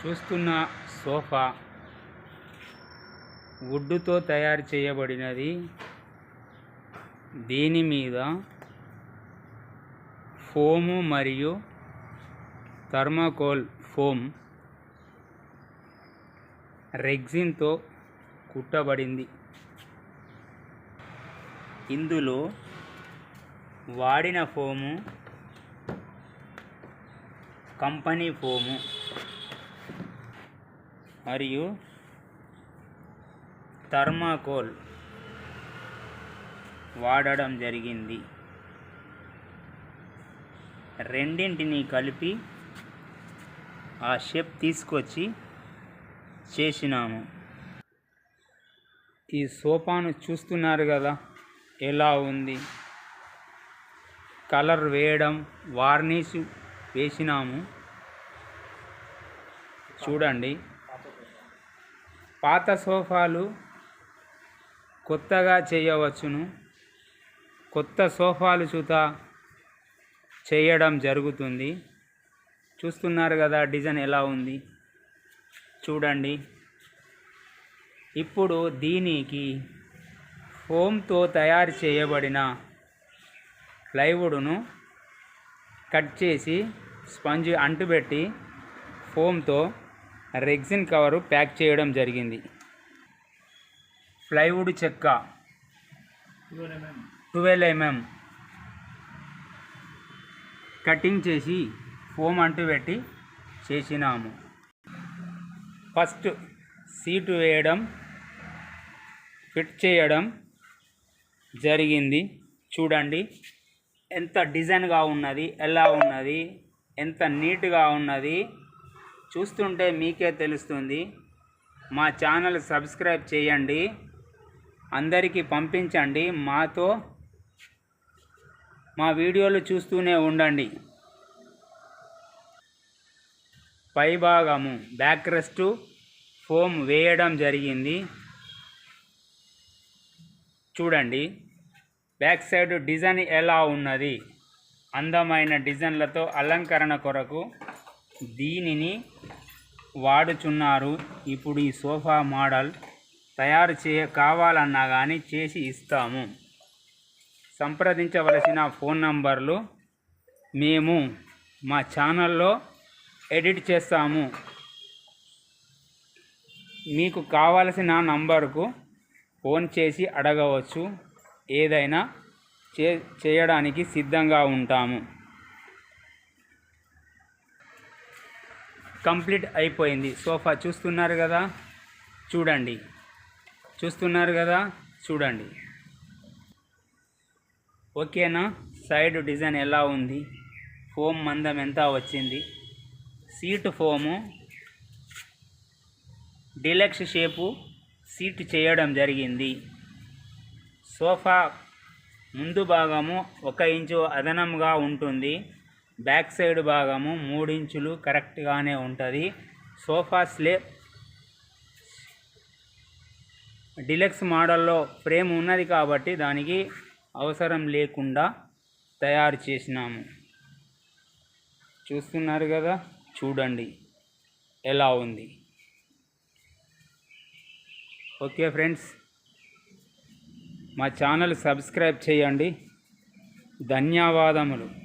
చూస్తున్న సోఫా వుడ్డుతో తయారు చేయబడినది. దీని మీద ఫోము మరియు థర్మాకోల్ ఫోమ్ రెగ్జిన్తో కుట్టబడింది. ఇందులో వాడిన ఫోము కంపెనీ ఫోము మరియు థర్మాకోల్ వాడడం జరిగింది. రెండింటిని కలిపి ఆ షేప్ తీసుకొచ్చి చేసినాము. ఈ సోఫాను చూస్తున్నారు కదా ఎలా ఉంది? కలర్ వేయడం వార్నిష్ వేసినాము. చూడండి. పాత సోఫాలు కొత్తగా చేయవచ్చును. కొత్త సోఫాలు చూత చేయడం జరుగుతుంది. చూస్తున్నారు కదా డిజైన్ ఎలా ఉంది? చూడండి. ఇప్పుడు దీనికి ఫోమ్తో తయారు చేయబడిన ప్లైవుడ్ను కట్ చేసి స్పంజ్ అంటుపెట్టి ఫోమ్తో రెగ్జిన్ కవరు ప్యాక్ చేయడం జరిగింది. ప్లైవుడ్ చెక్క ట్వెల్వ్ ఎంఎం. కటింగ్ చేసి ఫోమ్ అంటుపెట్టి చేసినాము. ఫస్ట్ సీటు వేయడం ఫిట్ చేయడం జరిగింది. చూడండి ఎంత డిజైన్గా ఉన్నది ఎలా ఉన్నది ఎంత నీట్గా ఉన్నది. చూస్తుంటే మీకే తెలుస్తుంది. మా ఛానల్ సబ్స్క్రైబ్ చేయండి. అందరికీ పంపించండి. మాతో మా వీడియోలు చూస్తూనే ఉండండి. పై భాగము బ్యాక్ రెస్ట్ ఫోమ్ వేయడం జరిగింది. చూడండి. బ్యాక్ సైడ్ డిజైన్ ఎలా ఉన్నది? అందమైన డిజైన్లతో అలంకరణ కొరకు దీనిని వాడుచున్నారు. ఇప్పుడు ఈ సోఫా మోడల్ తయారు చేయ కావాలన్నా కానీ చేసి ఇస్తాము. సంప్రదించవలసిన ఫోన్ నంబర్లు మేము మా ఛానల్లో ఎడిట్ చేస్తాము. మీకు కావలసిన నంబర్కు ఫోన్ చేసి అడగవచ్చు. ఏదైనా చే చేయడానికి సిద్ధంగా ఉంటాము. కంప్లీట్ అయిపోయింది. సోఫా చూస్తున్నారు కదా? చూడండి. చూస్తున్నారు కదా? చూడండి. ఓకేనా? సైడ్ డిజైన్ ఎలా ఉంది? ఫోమ్ మందం ఎంత వచ్చింది? Seat foam deluxe shape seat చేయడం జరిగింది. సోఫా ముందు భాగము ఒక ఇంచు అదనంగా ఉంటుంది. బ్యాక్ సైడ్ భాగము మూడు ఇంచులు కరెక్ట్గానే ఉంటుంది. సోఫా స్లేప్ డిలక్స్ మోడల్లో ఫ్రేమ్ ఉన్నది కాబట్టి దానికి అవసరం లేకుండా తయారు చేసినాము. చూస్తున్నారు కదా? చూడండి. ఎలా ఉంది? Okay friends. మా ఛానల్ సబ్స్క్రైబ్ చేయండి. ధన్యవాదములు.